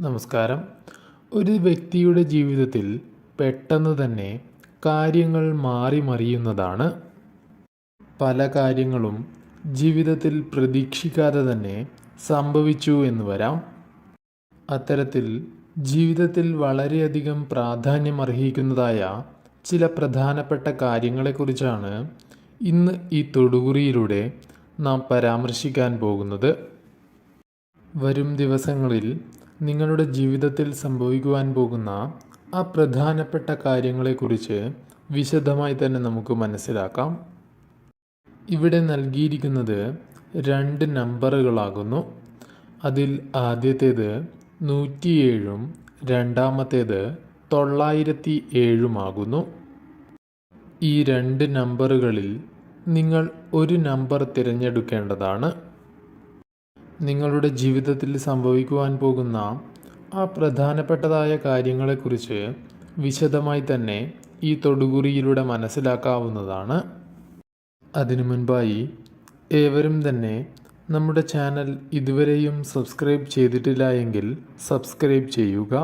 നമസ്കാരം. ഒരു വ്യക്തിയുടെ ജീവിതത്തിൽ പെട്ടെന്ന് തന്നെ കാര്യങ്ങൾ മാറി മറിയുന്നതാണ്. പല കാര്യങ്ങളും ജീവിതത്തിൽ പ്രതീക്ഷിക്കാതെ തന്നെ സംഭവിച്ചു എന്ന് വരാം. അത്തരത്തിൽ ജീവിതത്തിൽ വളരെയധികം പ്രാധാന്യമർഹിക്കുന്നതായ ചില പ്രധാനപ്പെട്ട കാര്യങ്ങളെക്കുറിച്ചാണ് ഇന്ന് ഈ തൊടുകുറിയിലൂടെ നാം പരാമർശിക്കാൻ പോകുന്നത്. വരും ദിവസങ്ങളിൽ നിങ്ങളുടെ ജീവിതത്തിൽ സംഭവിക്കുവാൻ പോകുന്ന ആ പ്രധാനപ്പെട്ട കാര്യങ്ങളെക്കുറിച്ച് വിശദമായി തന്നെ നമുക്ക് മനസ്സിലാക്കാം. ഇവിടെ നൽകിയിരിക്കുന്നത് രണ്ട് നമ്പറുകളാകുന്നു. അതിൽ ആദ്യത്തേത് നൂറ്റിയേഴും രണ്ടാമത്തേത് തൊള്ളായിരത്തി ഏഴുമാകുന്നു ഈ രണ്ട് നമ്പറുകളിൽ നിങ്ങൾ ഒരു നമ്പർ തിരഞ്ഞെടുക്കേണ്ടതാണ്. നിങ്ങളുടെ ജീവിതത്തിൽ സംഭവിക്കുവാൻ പോകുന്ന ആ പ്രധാനപ്പെട്ടതായ കാര്യങ്ങളെക്കുറിച്ച് വിശദമായി തന്നെ ഈ തൊടുകുറിയിലൂടെ മനസ്സിലാക്കാവുന്നതാണ്. അതിനു മുൻപായി ഏവരും തന്നെ നമ്മുടെ ചാനൽ ഇതുവരെയും സബ്സ്ക്രൈബ് ചെയ്തിട്ടില്ല എങ്കിൽ സബ്സ്ക്രൈബ് ചെയ്യുക.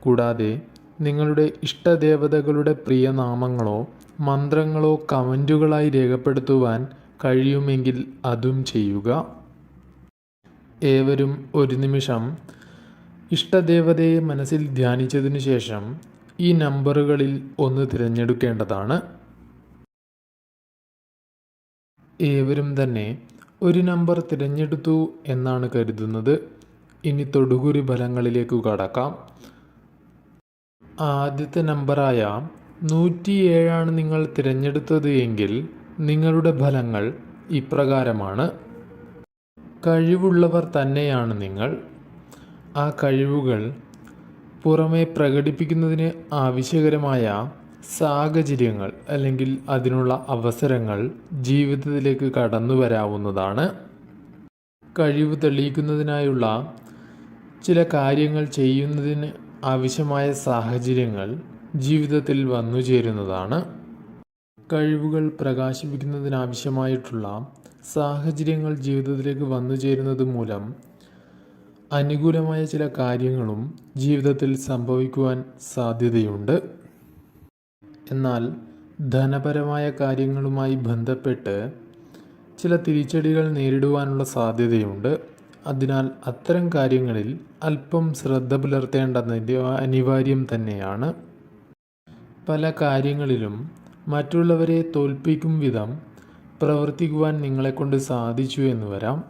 കൂടാതെ നിങ്ങളുടെ ഇഷ്ടദേവതകളുടെ പ്രിയ നാമങ്ങളോ മന്ത്രങ്ങളോ കമന്റുകളായി രേഖപ്പെടുത്തുവാൻ കഴിയുമെങ്കിൽ അതും ചെയ്യുക. ഏവരും ഒരു നിമിഷം ഇഷ്ടദേവതയെ മനസ്സിൽ ധ്യാനിച്ചതിനു ശേഷം ഈ നമ്പറുകളിൽ ഒന്ന് തിരഞ്ഞെടുക്കേണ്ടതാണ്. ഏവരും തന്നെ ഒരു നമ്പർ തിരഞ്ഞെടുത്തു എന്നാണ് കരുതുന്നത്. ഇനി തൊടുകുരി ഫലങ്ങളിലേക്ക് കടക്കാം. ആദ്യത്തെ നമ്പറായ നൂറ്റിയേഴാണ് നിങ്ങൾ തിരഞ്ഞെടുത്തത് എങ്കിൽ നിങ്ങളുടെ ഫലങ്ങൾ ഇപ്രകാരമാണ്. കഴിവുള്ളവർ തന്നെയാണ് നിങ്ങൾ. ആ കഴിവുകൾ പുറമെ പ്രകടിപ്പിക്കുന്നതിന് ആവശ്യകരമായ സാഹചര്യങ്ങൾ അല്ലെങ്കിൽ അതിനുള്ള അവസരങ്ങൾ ജീവിതത്തിലേക്ക് കടന്നു വരാവുന്നതാണ്. കഴിവ് തെളിയിക്കുന്നതിനായുള്ള ചില കാര്യങ്ങൾ ചെയ്യുന്നതിന് ആവശ്യമായ സാഹചര്യങ്ങൾ ജീവിതത്തിൽ വന്നു ചേരുന്നതാണ് കഴിവുകൾ പ്രകാശിപ്പിക്കുന്നതിനാവശ്യമായിട്ടുള്ള സാഹചര്യങ്ങൾ ജീവിതത്തിലേക്ക് വന്നു ചേരുന്നത് മൂലം അനുകൂലമായ ചില കാര്യങ്ങളും ജീവിതത്തിൽ സംഭവിക്കുവാൻ സാധ്യതയുണ്ട്. എന്നാൽ ധനപരമായ കാര്യങ്ങളുമായി ബന്ധപ്പെട്ട് ചില തിരിച്ചടികൾ നേരിടുവാനുള്ള സാധ്യതയുണ്ട്. അതിനാൽ അത്തരം കാര്യങ്ങളിൽ അല്പം ശ്രദ്ധ പുലർത്തേണ്ടതിന്റെ അനിവാര്യം തന്നെയാണ്. പല കാര്യങ്ങളിലും മറ്റുള്ളവരെ തോൽപ്പിക്കും വിധം പ്രവർത്തിക്കുവാൻ നിങ്ങളെക്കൊണ്ട് സാധിച്ചു എന്ന് വരാം.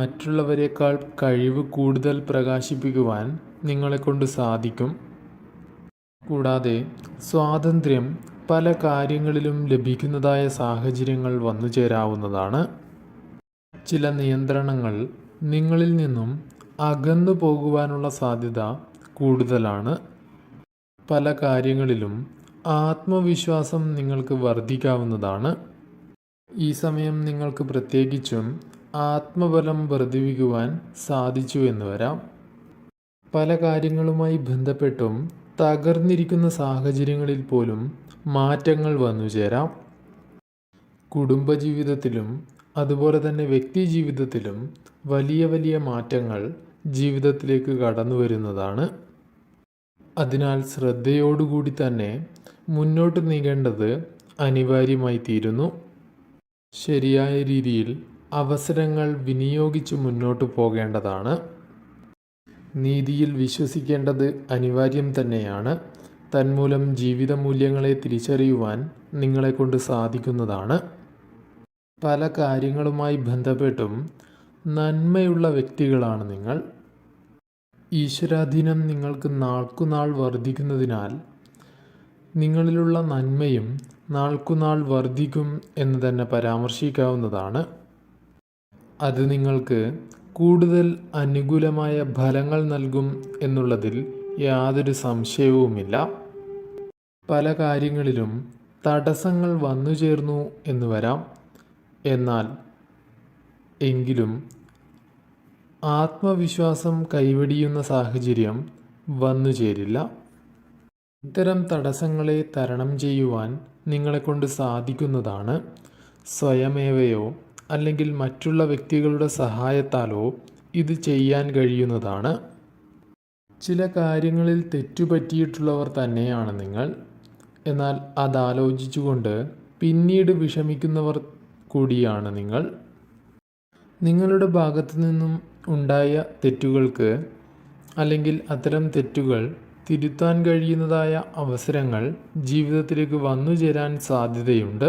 മറ്റുള്ളവരെക്കാൾ കഴിവ് കൂടുതൽ പ്രകാശിപ്പിക്കുവാൻ നിങ്ങളെക്കൊണ്ട് സാധിക്കും. കൂടാതെ സ്വാതന്ത്ര്യം പല കാര്യങ്ങളിലും ലഭിക്കുന്നതായ സാഹചര്യങ്ങൾ വന്നു ചേരാവുന്നതാണ്. ചില നിയന്ത്രണങ്ങൾ നിങ്ങളിൽ നിന്നും അകന്നു പോകുവാനുള്ള സാധ്യത കൂടുതലാണ്. പല കാര്യങ്ങളിലും ആത്മവിശ്വാസം നിങ്ങൾക്ക് വർദ്ധിക്കാവുന്നതാണ്. ഈ സമയം നിങ്ങൾക്ക് പ്രത്യേകിച്ചും ആത്മബലം വർദ്ധിപ്പിക്കുവാൻ സാധിച്ചു എന്ന് വരാം. പല കാര്യങ്ങളുമായി ബന്ധപ്പെട്ടും തകർന്നിരിക്കുന്ന സാഹചര്യങ്ങളിൽ പോലും മാറ്റങ്ങൾ വന്നു ചേരാം. കുടുംബജീവിതത്തിലും അതുപോലെ തന്നെ വ്യക്തി ജീവിതത്തിലും വലിയ വലിയ മാറ്റങ്ങൾ ജീവിതത്തിലേക്ക് കടന്നു വരുന്നതാണ്. അതിനാൽ ശ്രദ്ധയോടുകൂടി തന്നെ മുന്നോട്ട് നീങ്ങേണ്ടത് അനിവാര്യമായി തീരുന്നു. ശരിയായ രീതിയിൽ അവസരങ്ങൾ വിനിയോഗിച്ച് മുന്നോട്ട് പോകേണ്ടതാണ്. നീതിയിൽ വിശ്വസിക്കേണ്ടത് അനിവാര്യം തന്നെയാണ്. തന്മൂലം ജീവിത മൂല്യങ്ങളെ തിരിച്ചറിയുവാൻ നിങ്ങളെക്കൊണ്ട് സാധിക്കുന്നതാണ്. പല കാര്യങ്ങളുമായി ബന്ധപ്പെട്ടും നന്മയുള്ള വ്യക്തികളാണ് നിങ്ങൾ. ഈശ്വരാധീനം നിങ്ങൾക്ക് നാൾക്കുനാൾ വർദ്ധിക്കുന്നതിനാൽ നിങ്ങളിലുള്ള നന്മയും നാൾക്കുനാൾ വർദ്ധിക്കും എന്ന് തന്നെ പരാമർശിക്കാവുന്നതാണ്. അത് നിങ്ങൾക്ക് കൂടുതൽ അനുകൂലമായ ഫലങ്ങൾ നൽകും എന്നുള്ളതിൽ യാതൊരു സംശയവുമില്ല. പല കാര്യങ്ങളിലും തടസ്സങ്ങൾ വന്നു ചേർന്നു എന്ന് വരാം. എന്നാൽ എങ്കിലും ആത്മവിശ്വാസം കൈവെടിയുന്ന സാഹചര്യം വന്നു ചേരില്ല. ഇത്തരം തടസ്സങ്ങളെ തരണം ചെയ്യുവാൻ നിങ്ങളെക്കൊണ്ട് സാധിക്കുന്നതാണ്. സ്വയമേവയോ അല്ലെങ്കിൽ മറ്റുള്ള വ്യക്തികളുടെ സഹായത്താലോ ഇത് ചെയ്യാൻ കഴിയുന്നതാണ്. ചില കാര്യങ്ങളിൽ തെറ്റുപറ്റിയിട്ടുള്ളവർ തന്നെയാണ് നിങ്ങൾ. എന്നാൽ അതാലോചിച്ചുകൊണ്ട് പിന്നീട് വിഷമിക്കുന്നവർ കൂടിയാണ് നിങ്ങൾ. നിങ്ങളുടെ ഭാഗത്തു നിന്നും ഉണ്ടായ തെറ്റുകൾക്ക് അല്ലെങ്കിൽ അത്തരം തെറ്റുകൾ തിരുത്താൻ കഴിയുന്നതായ അവസരങ്ങൾ ജീവിതത്തിലേക്ക് വന്നു ചേരാൻ സാധ്യതയുണ്ട്.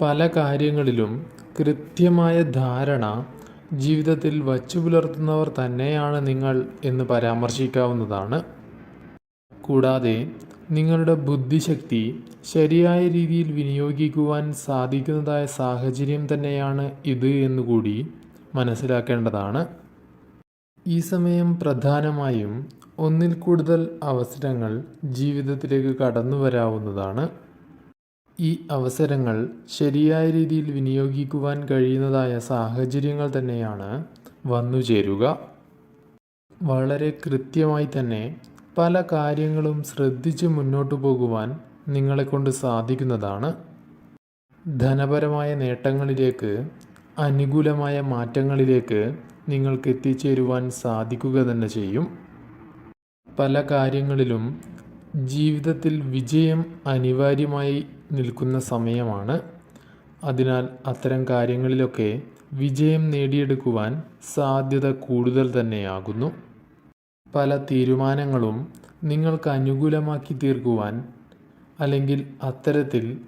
പല കാര്യങ്ങളിലും കൃത്യമായ ധാരണ ജീവിതത്തിൽ വച്ചു പുലർത്തുന്നവർ തന്നെയാണ് നിങ്ങൾ എന്ന് പരാമർശിക്കാവുന്നതാണ്. കൂടാതെ നിങ്ങളുടെ ബുദ്ധിശക്തി ശരിയായ രീതിയിൽ വിനിയോഗിക്കുവാൻ സാധിക്കുന്നതായ സാഹചര്യം തന്നെയാണ് ഇത് എന്നുകൂടി മനസ്സിലാക്കേണ്ടതാണ്. ഈ സമയം പ്രധാനമായും ഒന്നിൽ കൂടുതൽ അവസരങ്ങൾ ജീവിതത്തിലേക്ക് കടന്നു വരാവുന്നതാണ്. ഈ അവസരങ്ങൾ ശരിയായ രീതിയിൽ വിനിയോഗിക്കുവാൻ കഴിയുന്നതായ സാഹചര്യങ്ങൾ തന്നെയാണ് വന്നു ചേരുക. വളരെ കൃത്യമായി തന്നെ പല കാര്യങ്ങളും ശ്രദ്ധിച്ച് മുന്നോട്ടു പോകുവാൻ നിങ്ങളെക്കൊണ്ട് സാധിക്കുന്നതാണ്. ധനപരമായ നേട്ടങ്ങളിലേക്ക് അനുകൂലമായ മാറ്റങ്ങളിലേക്ക് നിങ്ങൾക്ക് എത്തിച്ചേരുവാൻ സാധിക്കുക തന്നെ ചെയ്യും. പല കാര്യങ്ങളിലും ജീവിതത്തിൽ വിജയം അനിവാര്യമായി നിൽക്കുന്ന സമയമാണ്. അതിനാൽ അത്തരം കാര്യങ്ങളിലൊക്കെ വിജയം നേടിയെടുക്കുവാൻ സാധ്യത കൂടുതൽ തന്നെയാകുന്നു. പല തീരുമാനങ്ങളും നിങ്ങൾക്ക് അനുകൂലമാക്കി തീർക്കുവാൻ അല്ലെങ്കിൽ അത്തരത്തിൽ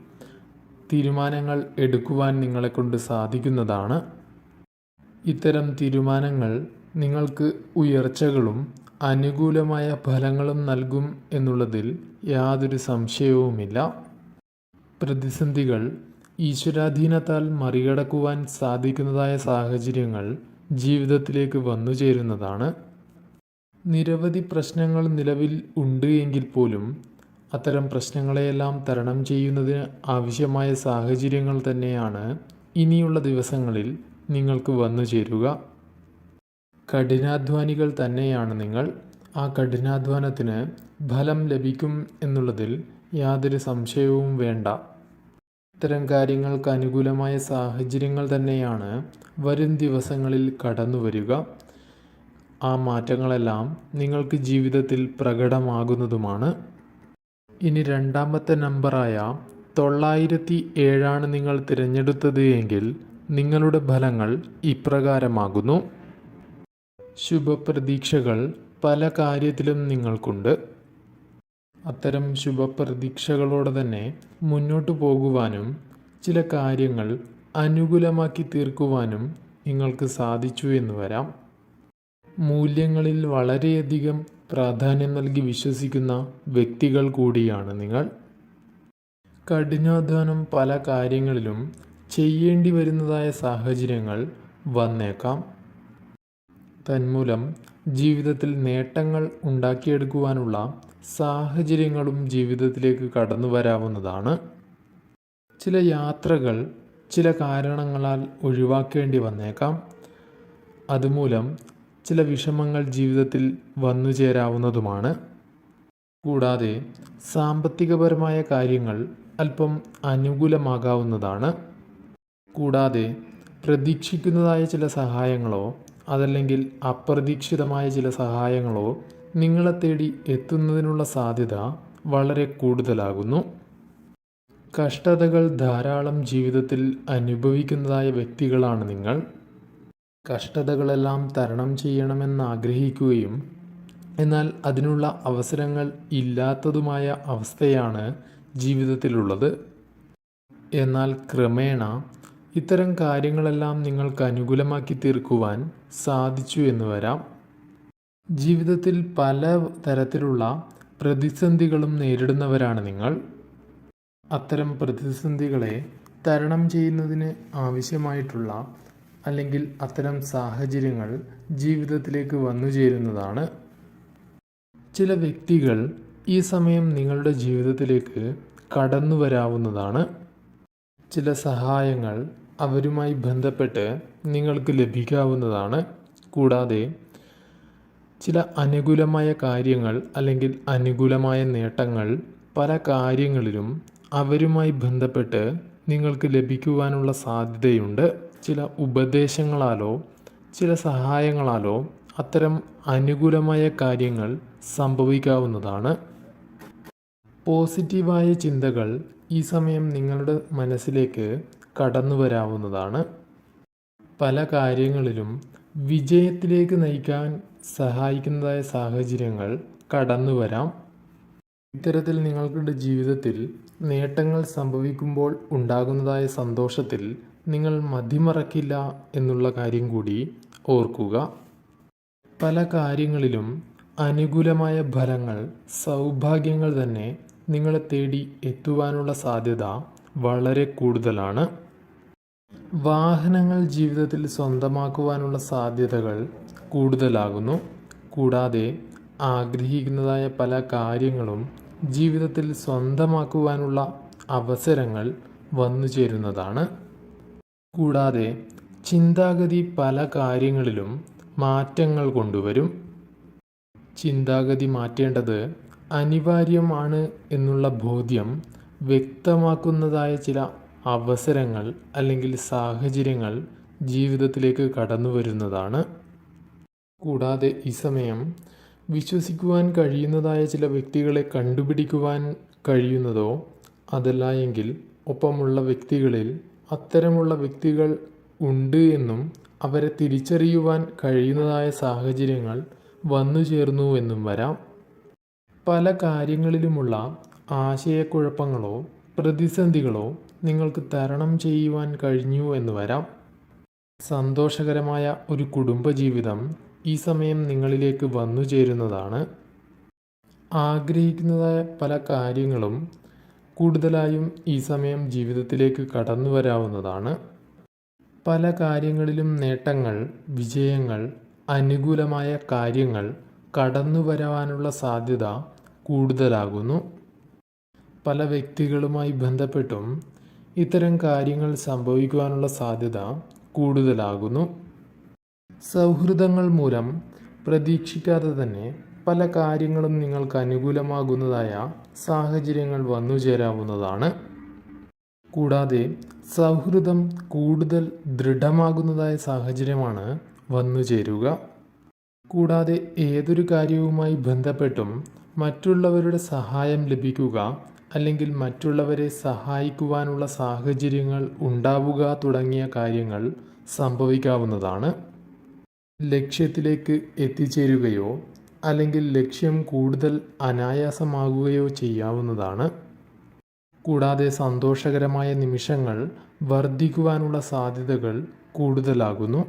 തീരുമാനങ്ങൾ എടുക്കുവാൻ നിങ്ങളെക്കൊണ്ട് സാധിക്കുന്നതാണ്. ഇത്തരം തീരുമാനങ്ങൾ നിങ്ങൾക്ക് ഉയർച്ചകളും അനുകൂലമായ ഫലങ്ങളും നൽകും എന്നുള്ളതിൽ യാതൊരു സംശയവുമില്ല. പ്രതിസന്ധികൾ ഈശ്വരാധീനത്താൽ മറികടക്കുവാൻ സാധിക്കുന്നതായ സാഹചര്യങ്ങൾ ജീവിതത്തിലേക്ക് വന്നു ചേരുന്നതാണ്. നിരവധി പ്രശ്നങ്ങൾ നിലവിൽ ഉണ്ട് എങ്കിൽ പോലും അത്തരം പ്രശ്നങ്ങളെയെല്ലാം തരണം ചെയ്യുന്നതിന് ആവശ്യമായ സാഹചര്യങ്ങൾ തന്നെയാണ് ഇനിയുള്ള ദിവസങ്ങളിൽ നിങ്ങൾക്ക് വന്നു ചേരുക. കഠിനാധ്വാനികൾ തന്നെയാണ് നിങ്ങൾ. ആ കഠിനാധ്വാനത്തിന് ഫലം ലഭിക്കും എന്നുള്ളതിൽ യാതൊരു സംശയവും വേണ്ട. ഇത്തരം കാര്യങ്ങൾക്ക് അനുകൂലമായ സാഹചര്യങ്ങൾ തന്നെയാണ് വരും ദിവസങ്ങളിൽ കടന്നു വരിക ആ മാറ്റങ്ങളെല്ലാം നിങ്ങൾക്ക് ജീവിതത്തിൽ പ്രകടമാകുന്നതുമാണ്. ഇനി രണ്ടാമത്തെ നമ്പറായ തൊള്ളായിരത്തി ഏഴാണ് നിങ്ങൾ തിരഞ്ഞെടുത്തത് എങ്കിൽ നിങ്ങളുടെ ഫലങ്ങൾ ഇപ്രകാരമാകുന്നു. ശുഭപ്രതീക്ഷകൾ പല കാര്യത്തിലും നിങ്ങൾക്കുണ്ട്. അത്തരം ശുഭപ്രതീക്ഷകളോടെ തന്നെ മുന്നോട്ട് പോകുവാനും ചില കാര്യങ്ങൾ അനുകൂലമാക്കി തീർക്കുവാനും നിങ്ങൾക്ക് സാധിച്ചു എന്ന് വരാം. മൂല്യങ്ങളിൽ വളരെയധികം പ്രാധാന്യം നൽകി വിശ്വസിക്കുന്ന വ്യക്തികൾ കൂടിയാണ് നിങ്ങൾ. കഠിനാധ്വാനം പല കാര്യങ്ങളിലും ചെയ്യേണ്ടി വരുന്നതായ സാഹചര്യങ്ങൾ വന്നേക്കാം. തന്മൂലം ജീവിതത്തിൽ നേട്ടങ്ങൾ ഉണ്ടാക്കിയെടുക്കുവാനുള്ള സാഹചര്യങ്ങളും ജീവിതത്തിലേക്ക് കടന്നു വരാവുന്നതാണ്. ചില യാത്രകൾ ചില കാരണങ്ങളാൽ ഒഴിവാക്കേണ്ടി വന്നേക്കാം. അതുമൂലം ചില വിഷമങ്ങൾ ജീവിതത്തിൽ വന്നു ചേരാവുന്നതുമാണ്. കൂടാതെ സാമ്പത്തികപരമായ കാര്യങ്ങൾ അല്പം അനുകൂലമാകാവുന്നതാണ്. കൂടാതെ പ്രതീക്ഷിക്കുന്നതായ ചില സഹായങ്ങളോ അതല്ലെങ്കിൽ അപ്രതീക്ഷിതമായ ചില സഹായങ്ങളോ നിങ്ങളെ തേടി എത്തുന്നതിനുള്ള സാധ്യത വളരെ കൂടുതലാകുന്നു. കഷ്ടതകൾ ധാരാളം ജീവിതത്തിൽ അനുഭവിക്കുന്നതായ വ്യക്തികളാണ് നിങ്ങൾ. കഷ്ടതകളെല്ലാം തരണം ചെയ്യണമെന്ന് ആഗ്രഹിക്കുകയും എന്നാൽ അതിനുള്ള അവസരങ്ങൾ ഇല്ലാത്തതുമായ അവസ്ഥയാണ് ജീവിതത്തിലുള്ളത്. എന്നാൽ ക്രമേണ ഇത്തരം കാര്യങ്ങളെല്ലാം നിങ്ങൾക്ക് അനുകൂലമാക്കി തീർക്കുവാൻ സാധിച്ചു എന്ന് വരാം. ജീവിതത്തിൽ പല തരത്തിലുള്ള പ്രതിസന്ധികളും നേരിടുന്നവരാണ് നിങ്ങൾ. അത്തരം പ്രതിസന്ധികളെ തരണം ചെയ്യുന്നതിന് ആവശ്യമായിട്ടുള്ള അല്ലെങ്കിൽ അത്തരം സാഹചര്യങ്ങൾ ജീവിതത്തിലേക്ക് വന്നു ചേരുന്നതാണ്. ചില വ്യക്തികൾ ഈ സമയം നിങ്ങളുടെ ജീവിതത്തിലേക്ക് കടന്നു വരാവുന്നതാണ്. ചില സഹായങ്ങൾ അവരുമായി ബന്ധപ്പെട്ട് നിങ്ങൾക്ക് ലഭിക്കാവുന്നതാണ്. കൂടാതെ ചില അനുകൂലമായ കാര്യങ്ങൾ അല്ലെങ്കിൽ അനുകൂലമായ നേട്ടങ്ങൾ പല കാര്യങ്ങളിലും അവരുമായി ബന്ധപ്പെട്ട് നിങ്ങൾക്ക് ലഭിക്കുവാനുള്ള സാധ്യതയുണ്ട്. ചില ഉപദേശങ്ങളാലോ ചില സഹായങ്ങളാലോ അത്തരം അനുകൂലമായ കാര്യങ്ങൾ സംഭവിക്കാവുന്നതാണ്. പോസിറ്റീവായ ചിന്തകൾ ഈ സമയം നിങ്ങളുടെ മനസ്സിലേക്ക് കടന്നു വരാവുന്നതാണ്. പല കാര്യങ്ങളിലും വിജയത്തിലേക്ക് നയിക്കാൻ സഹായിക്കുന്നതായ സാഹചര്യങ്ങൾ കടന്നു വരാം. ഇത്തരത്തിൽ നിങ്ങളുടെ ജീവിതത്തിൽ നേട്ടങ്ങൾ സംഭവിക്കുമ്പോൾ ഉണ്ടാകുന്നതായ സന്തോഷത്തിൽ നിങ്ങൾ മതിമറക്കില്ല എന്നുള്ള കാര്യം കൂടി ഓർക്കുക. പല കാര്യങ്ങളിലും അനുകൂലമായ ഫലങ്ങൾ സൗഭാഗ്യങ്ങൾ തന്നെ നിങ്ങളെ തേടി എത്തുവാനുള്ള സാധ്യത വളരെ കൂടുതലാണ്. വാഹനങ്ങൾ ജീവിതത്തിൽ സ്വന്തമാക്കുവാനുള്ള സാധ്യതകൾ കൂടുതലാകുന്നു. കൂടാതെ ആഗ്രഹിക്കുന്നതായ പല കാര്യങ്ങളും ജീവിതത്തിൽ സ്വന്തമാക്കുവാനുള്ള അവസരങ്ങൾ വന്നു ചേരുന്നതാണ്. കൂടാതെ ചിന്താഗതി പല കാര്യങ്ങളിലും മാറ്റങ്ങൾ കൊണ്ടുവരും. ചിന്താഗതി മാറ്റേണ്ടത് അനിവാര്യമാണ് എന്നുള്ള ബോധ്യം വ്യക്തമാക്കുന്നതായ ചില അവസരങ്ങൾ അല്ലെങ്കിൽ സാഹചര്യങ്ങൾ ജീവിതത്തിലേക്ക് കടന്നു വരുന്നതാണ്. കൂടാതെ ഈ സമയം വിശ്വസിക്കുവാൻ കഴിയുന്നതായ ചില വ്യക്തികളെ കണ്ടുപിടിക്കുവാൻ കഴിയുന്നതോ അതല്ല എങ്കിൽ ഒപ്പമുള്ള വ്യക്തികളിൽ അത്തരമുള്ള വ്യക്തികൾ ഉണ്ട് എന്നും അവരെ തിരിച്ചറിയുവാൻ കഴിയുന്നതായ സാഹചര്യങ്ങൾ വന്നു ചേർന്നു എന്നും വരാം. പല കാര്യങ്ങളിലുമുള്ള ആശയക്കുഴപ്പങ്ങളോ പ്രതിസന്ധികളോ നിങ്ങൾക്ക് തരണം ചെയ്യുവാൻ കഴിഞ്ഞു എന്ന് വരാം. സന്തോഷകരമായ ഒരു കുടുംബജീവിതം ഈ സമയം നിങ്ങളിലേക്ക് വന്നു ചേരുന്നതാണ്. ആഗ്രഹിക്കുന്നതായ പല കാര്യങ്ങളും കൂടുതലായും ഈ സമയം ജീവിതത്തിലേക്ക് കടന്നു വരാവുന്നതാണ്. പല കാര്യങ്ങളിലും നേട്ടങ്ങൾ വിജയങ്ങൾ അനുകൂലമായ കാര്യങ്ങൾ കടന്നു വരാനുള്ള സാധ്യത കൂടുതലാകുന്നു. പല വ്യക്തികളുമായി ബന്ധപ്പെട്ടും ഇത്തരം കാര്യങ്ങൾ സംഭവിക്കുവാനുള്ള സാധ്യത കൂടുതലാകുന്നു. സൗഹൃദങ്ങൾ മൂലം പ്രതീക്ഷിക്കാതെ തന്നെ പല കാര്യങ്ങളും നിങ്ങൾക്ക് അനുകൂലമാകുന്നതായ സാഹചര്യങ്ങൾ വന്നു ചേരാവുന്നതാണ്. കൂടാതെ സൗഹൃദം കൂടുതൽ ദൃഢമാകുന്നതായ സാഹചര്യമാണ് വന്നു ചേരുക. കൂടാതെ ഏതൊരു കാര്യവുമായി ബന്ധപ്പെട്ടും മറ്റുള്ളവരുടെ സഹായം ലഭിക്കുക അല്ലെങ്കിൽ മറ്റുള്ളവരെ സഹായിക്കുവാനുള്ള സാഹചര്യങ്ങൾ ഉണ്ടാവുക തുടങ്ങിയ കാര്യങ്ങൾ സംഭവിക്കാവുന്നതാണ്. ലക്ഷ്യത്തിലേക്ക് എത്തിച്ചേരുകയോ അല്ലെങ്കിൽ ലക്ഷ്യം കൂടുതൽ അനായാസമാകുകയോ ചെയ്യാവുന്നതാണ്. കൂടാതെ സന്തോഷകരമായ നിമിഷങ്ങൾ വർദ്ധിക്കുവാനുള്ള സാധ്യതകൾ കൂടുതലാകുന്നു.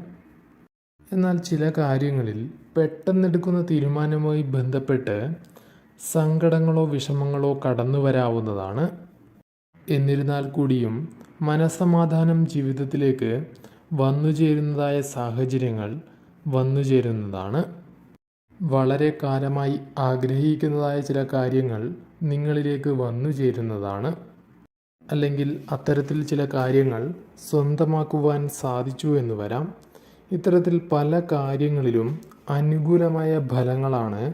എന്നാൽ ചില കാര്യങ്ങളിൽ പെട്ടെന്നെടുക്കുന്ന തീരുമാനവുമായി ബന്ധപ്പെട്ട് സങ്കടങ്ങളോ വിഷമങ്ങളോ കടന്നു വരാവുന്നതാണ് എന്നിരുന്നാൽ കൂടിയും മനസ്സമാധാനം ജീവിതത്തിലേക്ക് വന്നുചേരുന്നതായ സാഹചര്യങ്ങൾ വന്നുചേരുന്നതാണ്. വളരെ കാലമായി ആഗ്രഹിക്കുന്നതായ ചില കാര്യങ്ങൾ നിങ്ങളിലേക്ക് വന്നുചേരുന്നതാണ്. അല്ലെങ്കിൽ അത്തരത്തിൽ ചില കാര്യങ്ങൾ സ്വന്തമാക്കുവാൻ സാധിച്ചു എന്ന് വരാം. ഇത്തരത്തിൽ പല കാര്യങ്ങളിലും അനുകൂലമായ ഫലങ്ങളാണ്